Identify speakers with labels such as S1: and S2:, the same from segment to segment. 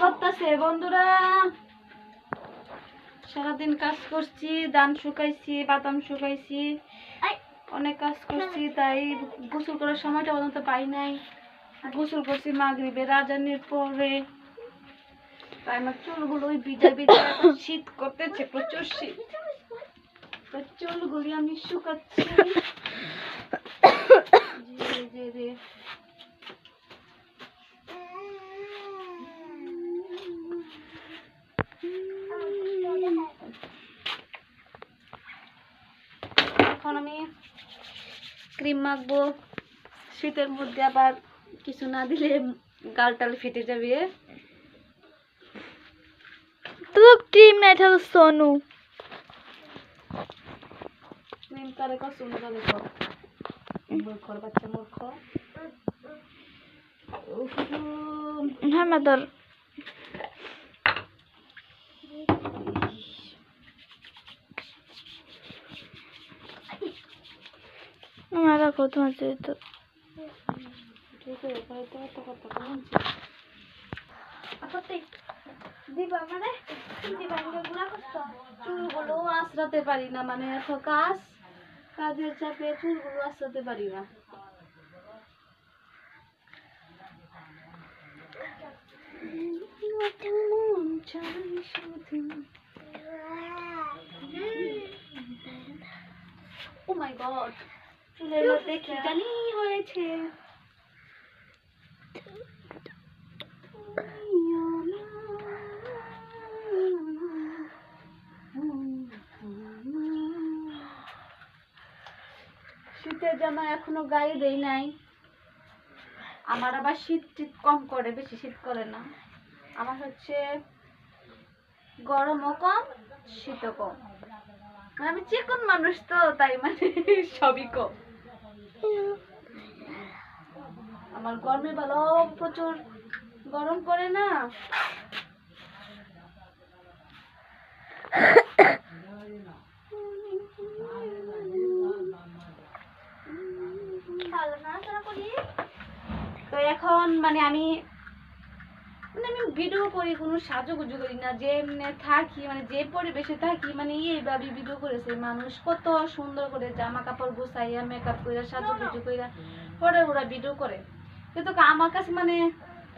S1: করতেছে বন্ধুরা। সারাদিন কাজ করছি ধান শুকাইছি বাদাম শুকাইছি। অনেক কাজ করছি তাই গোসল করার সময়টা পর্যন্ত পাই নাই। গোসল করছি মাগরিবে রাজানির পরে। তাই আমার চুলগুলো ওই বিজা বিজা শীত করতেছে প্রচুর শীত। তো চুলগুলি আমি শুকাচ্ছি। এখন আমি ক্রিম মাখবো। শীতের মধ্যে আবার কিছু না দিলে গাল টাল ফেটে যাবে।
S2: তো ক্রিম না এটা হলো সোনু
S1: ক্রিম মূর্খর বাচ্চা মূর্খ
S2: হ্যাঁ মাদর আমার কত আছে তো
S1: ঠিক আছে তাই তো এত কথা বলছি
S2: দিবা মানে দিবা গুলা করছ
S1: চুলগুলো আঁচড়াতে পারি না মানে এত কাজ কাজের চাপে চুলগুলো আঁচড়াতে পারি না মাই গড। জানি হয়েছে। শীতের জামা এখনও গায়ে দেই নাই। আমার আবার শীত টিত কম করে, বেশি শীত করে না। আমার হচ্ছে গরমও কম, শীতও কম। মানে আমি চিকন মানুষ তো, তাই মানে সবই কম। আমার গরমে ভালো প্রচুর গরম করে না। তো এখন মানে আমি মানে আমি ভিডিও করি কোনো সাজুগুজু করি না, যে থাকি মানে যে পরিবেশে থাকি মানে এইভাবে ভিডিও করেছে। মানুষ কত সুন্দর করে জামা কাপড় গুছাইয়া মেকআপ করে সাজুগুজু কইরা পরে ওরা ভিডিও করে। কিন্তু আমার কাছে মানে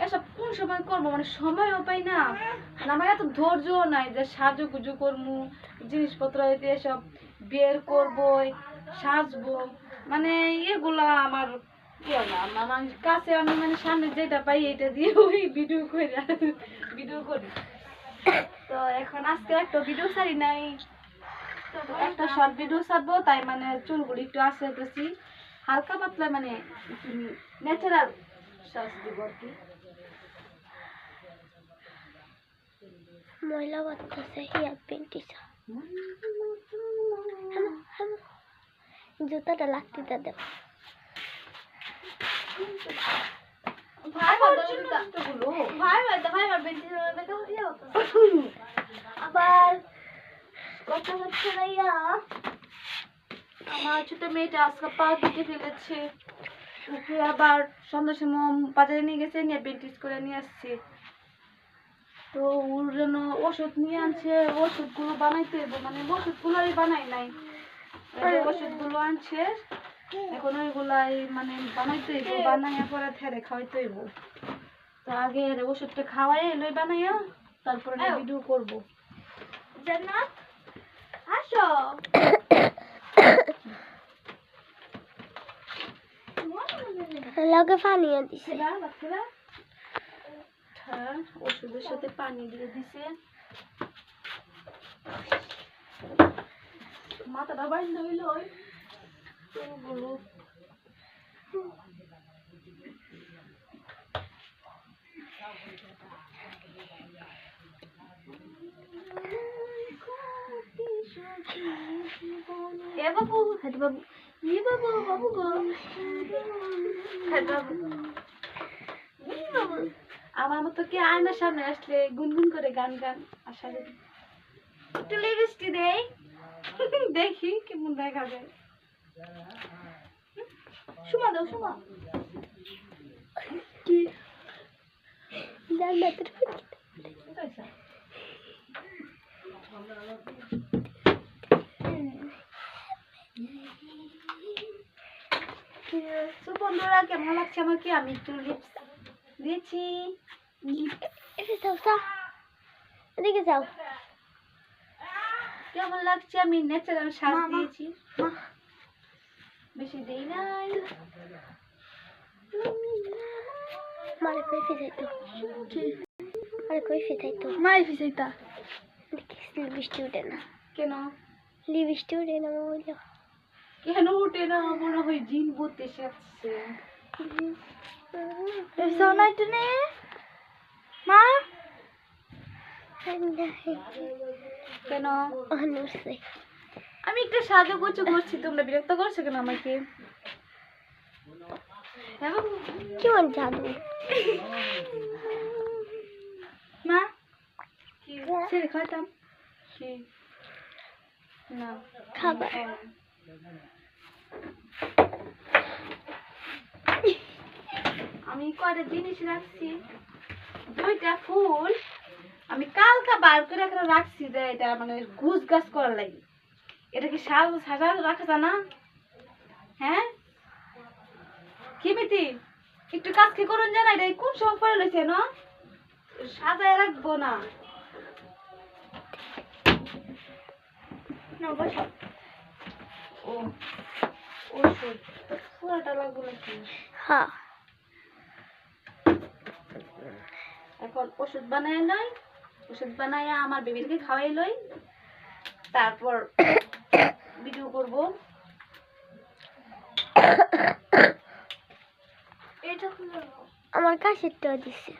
S1: এসব কোন সময় করব? মানে সময়ও পাই না। আমার এত ধৈর্য নাই যে সাজুগুজু করব জিনিসপত্র এসব বের করব সাজবো। মানে এগুলা আমার কাছে আমি মানে সামনে যেটা পাই এটা দিয়ে ওই ভিডিও করে ভিডিও করি। তো এখন আজকে একটা ভিডিও ছাড়ি নাই। একটা শর্ট ভিডিও ছাড়বো তাই মানে চুলগুলি একটু আসে গেছি হালকা পাতলা মানে ন্যাচারাল সাজ দিব আর কি।
S2: ময়লা বাচ্চা হিয়া পেন্টিসা জুতাটা লাগতে দেব। আবার কথা হচ্ছে ভাইয়া
S1: আমার ছোট মেয়েটা ফেলেছে আবার বাজারে নিয়ে গেছে নিয়ে বেন্টিস করে নিয়ে আসছে তো ওর জন্য ওষুধ নিয়ে আনছে ওষুধগুলো বানাইতে মানে ওষুধগুলোই বানাই নাই ওষুধগুলো আনছে। এখন ওইগুলাই মানে বানাইতে হইব বানাইয়া পরে থেরে খাওয়াইতে হইব। তো আগে এর ওষুধটা খাওয়াই লই বানাইয়া তারপরে ভিডিও করব।
S2: জান্নাত আসো। লগে পানিয়ে দিছে।
S1: হ্যাঁ ওষুধের সাথে পানি দিয়ে দিছে। মাথাটা বাইন্ধ হইল
S2: এ বাবু বাবু। ই বাবু বাবু গো।
S1: আমার মতো কে আয়নার সামনে আসলে গুনগুন করে গান গান আশা করি। একটু লিপস্টিক দেখি কেমন দেখা যায়।
S2: সুমা দাও সুমা। কি? জান্নাতের
S1: বন্ধুরা কেমন লাগছে আমাকে? আমি একটু লিপস দিয়েছি।
S2: এদিকে যাও।
S1: কেমন লাগছে? আমি ন্যাচারাল সাজ দিয়েছি। বেশি দেই নাই।
S2: মারে কই ফিজাইতো মারে কই ফিজাইতো
S1: মাই ফিসাইতা
S2: দেখিস লিপস্টিক উঠে না।
S1: কেন?
S2: লিপস্টিক উঠে না বলল।
S1: কেন উঠে না? মনে হয় জিন বুঝতে এসেছে।
S2: সোনাইতো নে মা?
S1: কেন?
S2: অনুসে
S1: আমি একটু সাজুগুজু করছি তোমরা বিরক্ত করছ কেন আমাকে?
S2: কেমন জাদু?
S1: মা? ছেড়ে না।
S2: খাবার।
S1: আমি কয়টা জিনিস রাখছি? দুইটা ফুল। আমি কালকা বার করে রাখছি যে এটা মানে গুছ গাছ করার লাগে। এটা কি সাজ সাজা রাখা যায় না হ্যাঁ? কি মিতি? একটু কাজ কি করুন জানা এটা কোন সময় পরে লইছে না? সাজায় রাখব না। ও ওষুধ পুরাটা লাগবো নাকি?
S2: হ্যাঁ।
S1: এখন ওষুধ বানাই লই ওষুধ বানাই আমার বেবিকে খাওয়াই লই তারপর ভিডিও করব এটা
S2: তো দিছে।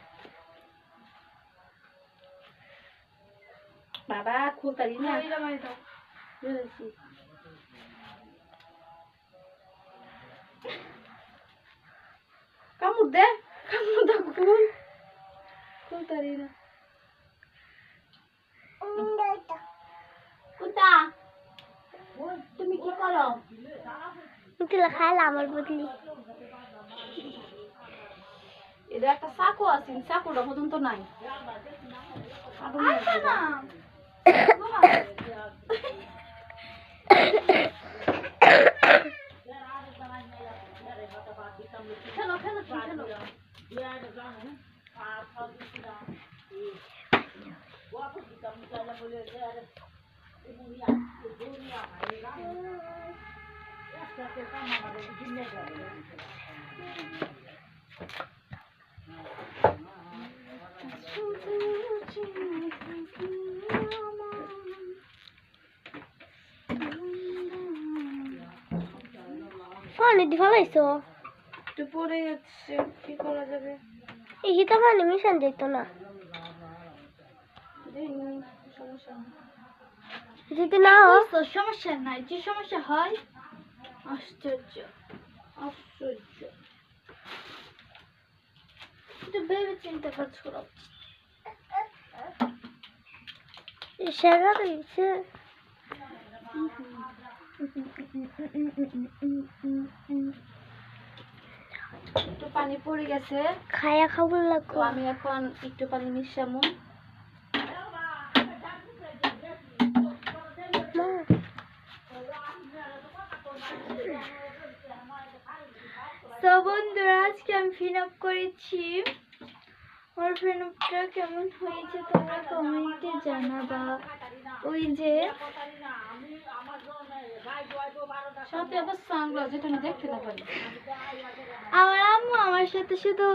S1: বাবা খুলতারি না? কামড় দে কামড় দে খুল। খুলতারি না। কুতা তুমি কি করো?
S2: তুলা খাইলা আমার বদলি।
S1: এটা একটা চাকু আছে চাকুটা পর্যন্ত নাই। খেলো খেলো খেলো।
S2: পানি দি ফেলাইছো
S1: একটু পরে যাচ্ছে কি করা যাবে?
S2: এই হিতা পানি মিশান যেত না।
S1: দেখিনি, সমস্যা নেই।
S2: যদি না
S1: তো সমস্যা নাই যে সমস্যা হয় আশ্চর্য আশ্চর্য। একটু ভেবে চিন্তা কাজ করা। উচিত।
S2: সেরা
S1: একটু পানি পড়ে গেছে।
S2: খায়া খাব লাগবো
S1: আমি এখন একটু পানি মিশামু। তো বন্ধুরা আজকে আমি ফিন আপ করেছি। আমার আপটা কেমন হয়েছে তোমরা কমেন্টে জানাবা। ওই যে সাথে আবার সানগ্লাস যেটা আমি দেখতে না পারি আমার আম্মু আমার সাথে শুধু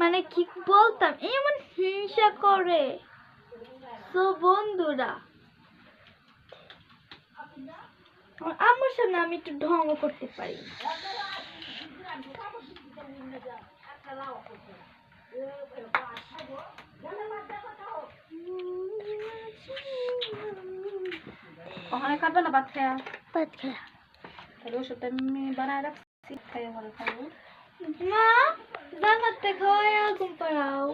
S1: মানে কি বলতাম এমন হিংসা করে। তো বন্ধুরা। আমার সামনে আমি একটু ঢং করতে পারি। ওখানে খাবে না ভাত খায়া?
S2: ভাত খায়া।
S1: তাহলে ওষুধটা আমি বানায় রাখছি। খাইয়া ঘরে খাব।
S2: মা জানাতে খাওয়াই ঘুম পাড়াও।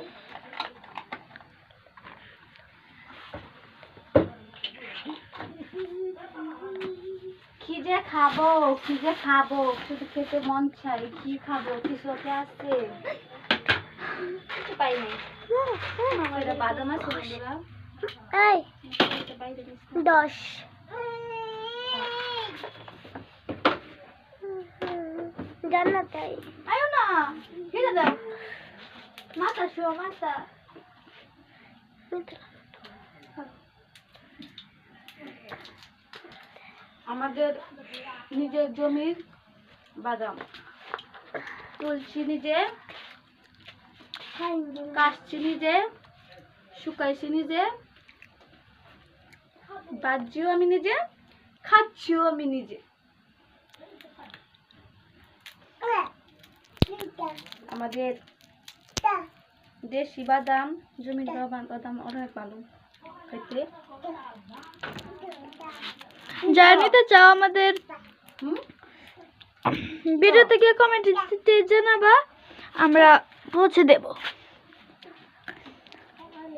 S1: কি যে খাব কি যে খাব শুধু খেতে মন চাই কি খাব? কিছু আছে? পাই নাই আমার এটা বাদাম আছে বন্ধুরা
S2: এই দশ। জানা তাই
S1: আয়ো না ফিরে দাও। মাথা শো মাথা। আমাদের নিজের জমির বাদাম। তুলছি নিজে কাটছি নিজে, শুকাইছি নিজে বাজছিও আমি নিজে, খাচ্ছিও আমি নিজে। আমাদের দেশি বাদাম, জমির বাদাম অনেক ভালো খাইতে
S2: যারা নিতে চাও আমাদের,
S1: হুম?
S2: থেকে কমেন্ট জানাবা। আমরা পৌঁছে দেবো।